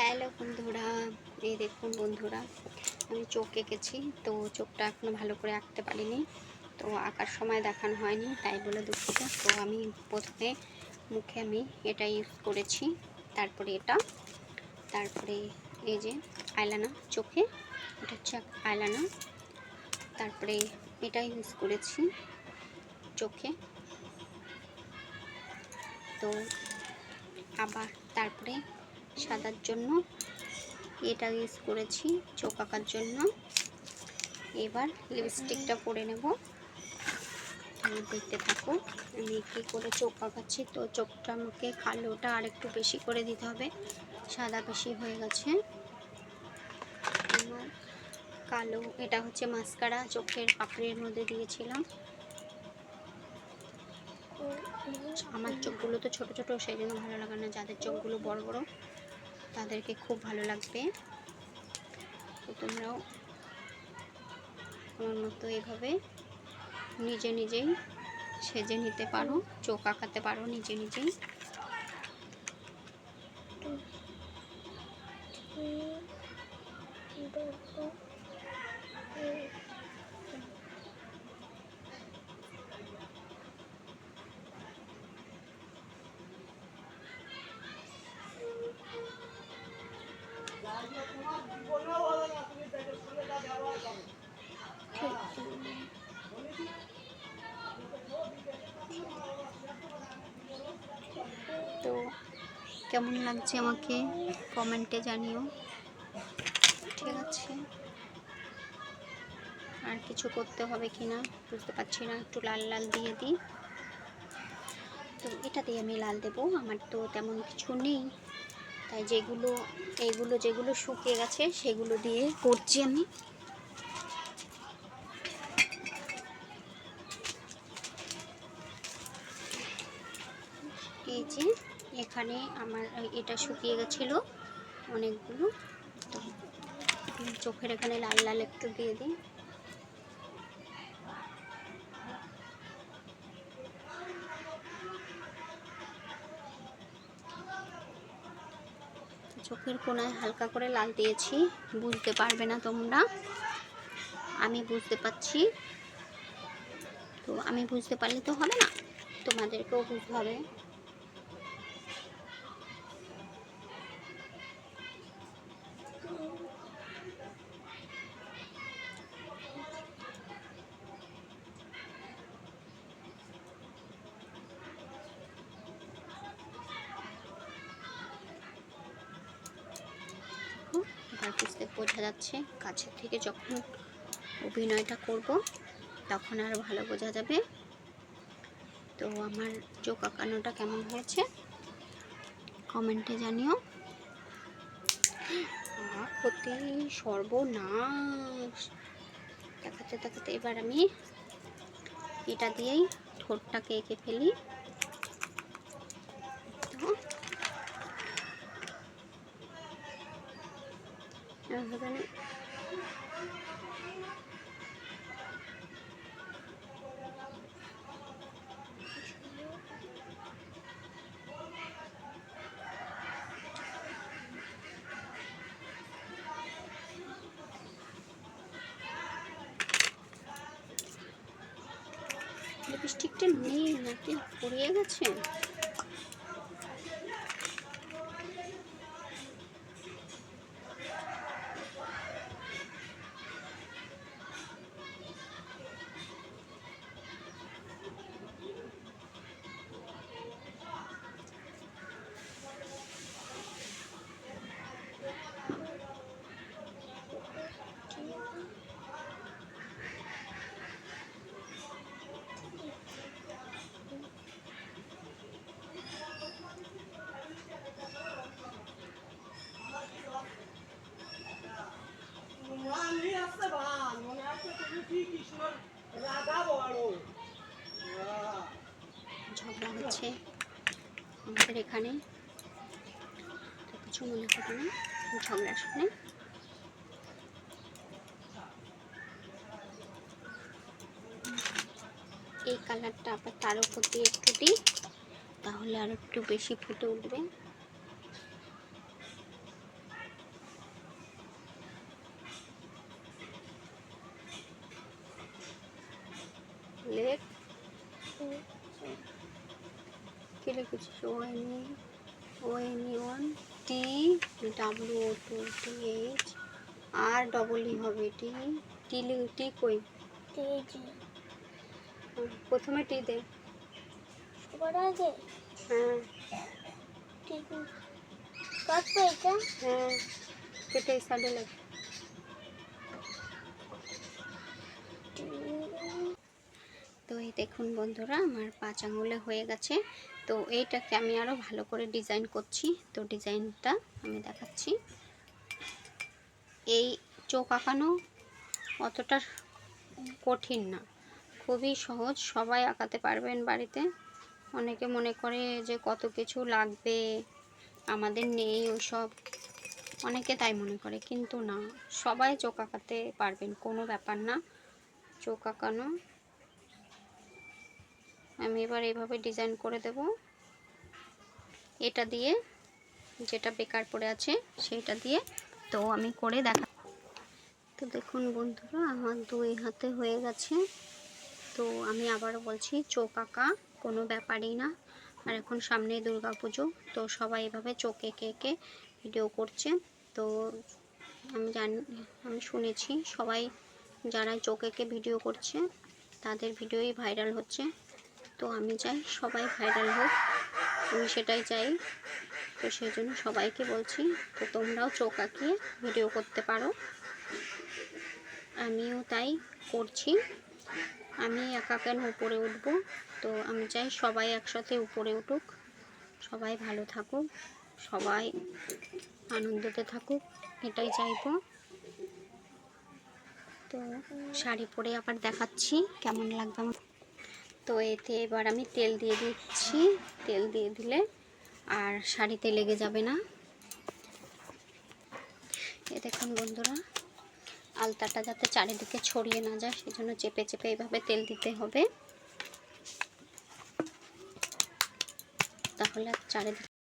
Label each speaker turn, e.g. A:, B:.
A: Hello বন্ধুরা, এই দেখুন বন্ধুরা, আমি চোখ এঁকেছি, তো চোখটা এখনও ভালো করে আঁকতে পারিনি, তো আঁকার সময় দেখানো হয়নি, তাই বলে দুঃখিত। তো আমি প্রথমে মুখে আমি এটা ইউজ করেছি, তারপরে এটা, তারপরে এই যে আইলানা চোখে, এটা হচ্ছে আয়লানা তারপরে এটা ইউজ করেছি চোখে। তো আবার তারপরে সাদার জন্য। এটা ইউজ করেছি চোখ আঁকার জন্য। এবার লিপস্টিকটা পরে নেব। তুমি দেখতে থাকো, আমি কী করে চোখ আঁকাচ্ছি তো চোখটা আমাকে কালোটা আর একটু বেশি করে দিতে হবে। সাদা বেশি হয়ে গেছে। আমার কালো, এটা হচ্ছে মাস্কারা, চোখের পাপড়ির মধ্যে দিয়েছিলাম। আমার চোখগুলো তো ছোট ছোট, সেই জন্য ভালো লাগে না। যাদের চোখগুলো বড় বড় তাদেরকে খুব ভালো লাগবে। তো তোমরাও আমার মতো এভাবে নিজে নিজেই সেজে নিতে পারো, চোখ আঁকাতে পারো নিজে নিজেই। তো কেমন লাগছে আমাকে কমেন্টে জানিও। ঠিক আছে। আর কিছু করতে হবে কি না বুঝতে পারছি না, একটু লাল লাল দিয়ে দিই। তো এটা দিয়ে আমি লাল দেবো, আমার তো তেমন কিছু নেই। তাই যেগুলো, এইগুলো যেগুলো শুকিয়ে গেছে সেগুলো দিয়ে করছি আমি। এই যে এখানে আমার এটা শুকিয়ে গেছিল অনেকগুলো। তো চোখের এখানে লাল লাল একটু দিয়ে দিই। চোখের কোনায় হালকা করে লাল দিয়েছি, বুঝতে পারবে না তোমরা। আমি বুঝতে পারছি। তো আমি বুঝতে পারলে তো হবে না, তোমাদেরকেও বুঝতে হবে। বুঝতে বোঝা যাচ্ছে। কাছের থেকে যখন অভিনয়টা করব, তখন আরও ভালো বোঝা যাবে। তো আমার চোখ আঁকানোটা কেমন হয়েছে? কমেন্টে জানিও। ক্ষতি সর্বনাশ। দেখাতে দেখাতে এবার আমি এটা দিয়েই ঠোঁটটাকে এঁকে ফেলি। লিপস্টিকটা নেই নাকি পড়িয়ে গেছে? আমাদের এখানে কিছু মনে করবে না ঝগড়া শুনে এই কালারটা আবার তার উপর দিয়ে একটু দিই, তাহলে আর একটু বেশি ফুটে উঠবে। লেট কি লিখেছিস? O N O N one T W O two T H R double E হবে টি টি লি- টি কই? প্রথমে টি দে। হ্যাঁ। হ্যাঁ। কেটে সাইডে তো এই দেখুন বন্ধুরা আমার পাঁচ আঙুলে হয়ে গেছে। তো এইটাকে আমি আরও ভালো করে ডিজাইন করছি। তো ডিজাইনটা আমি দেখাচ্ছি। এই চোখ আঁকানো অতটা কঠিন না। খুবই সহজ, সবাই আঁকাতে পারবেন বাড়িতে। অনেকে মনে করে যে কত কিছু লাগবে, আমাদের নেই ওসব অনেকে তাই মনে করে, কিন্তু না। সবাই চোখ আঁকাতে পারবেন, কোনো ব্যাপার না। চোখ আঁকানো আমি এবার এইভাবে ডিজাইন করে দেব। এটা দিয়ে যেটা বেকার পড়ে আছে সেইটা দিয়ে তো আমি করে দেখা তো দেখুন বন্ধুরা, আমার দুই হাতে হয়ে গেছে। তো আমি আবারও বলছি, চোখ আঁকা কোনো ব্যাপারই না। আর এখন সামনে দুর্গা পুজো তো সবাই এভাবে চোখ এঁকে এঁকে ভিডিও করছে। তো আমি জানি আমি শুনেছি সবাই যারা চোখ এঁকে ভিডিও করছে, তাদের ভিডিওই ভাইরাল হচ্ছে। তো আমি চাই সবাই ভাইরাল হোক। আমি সেটাই চাই। তো সেই জন্য সবাইকে বলছি, তো তোমরাও চোখ আঁকিয়ে ভিডিও করতে পারো। আমিও তাই করছি। আমি একা কেন উপরে উঠবো? তো আমি চাই সবাই একসাথে উপরে উঠুক। সবাই ভালো থাকুক। সবাই আনন্দতে থাকুক। এটাই চাইব। তো শাড়ি পরে আবার দেখাচ্ছি। কেমন লাগবে আমার তো এতে এবার আমি তেল দিয়ে দিচ্ছি। তেল দিয়ে দিলে আর শাড়িতে লেগে যাবে না। এ দেখুন বন্ধুরা, আলতাটা যাতে চারিদিকে ছড়িয়ে না যায় সেই জন্য চেপে চেপে এইভাবে তেল দিতে হবে। তাহলে চারিদিকে